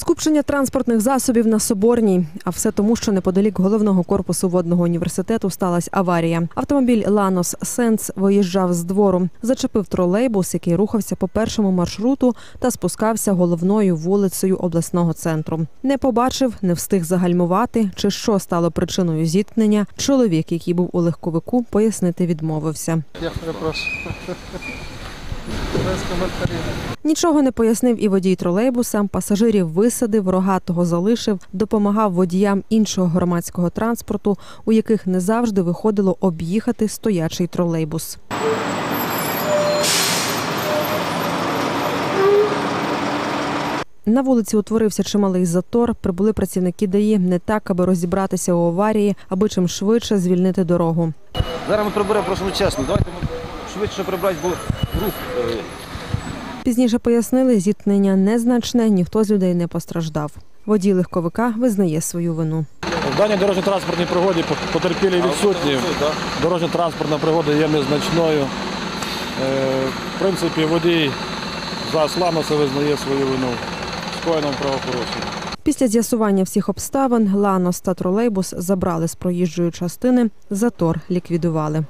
Скупчення транспортних засобів на Соборній, а все тому, що неподалік головного корпусу водного університету сталася аварія. Автомобіль Ланос Сенс виїжджав з двору, зачепив тролейбус, який рухався по першому маршруту та спускався головною вулицею обласного центру. Не побачив, не встиг загальмувати, чи що стало причиною зіткнення. Чоловік, який був у легковику, пояснити відмовився. Я перепрошую. Без коментарів. Нічого не пояснив і водій тролейбуса. Пасажирів висадив, рогатого залишив, допомагав водіям іншого громадського транспорту, у яких не завжди виходило об'їхати стоячий тролейбус. На вулиці утворився чималий затор. Прибули працівники ДАІ не так, аби розібратися у аварії, аби чим швидше звільнити дорогу. Зараз ми приберемо, просимо чесно. Давайте ми швидше прибрати, бо рух. е, Пізніше пояснили, зіткнення незначне, ніхто з людей не постраждав. Водій легковика визнає свою вину. В даній дорожньо-транспортній пригоді потерпілі відсутні. Дорожньо-транспортна пригода є незначною. Е, В принципі, водій за Сланоса визнає свою вину скоєним правопорушенням. Після з'ясування всіх обставин Ланос та тролейбус забрали з проїжджої частини, затор ліквідували.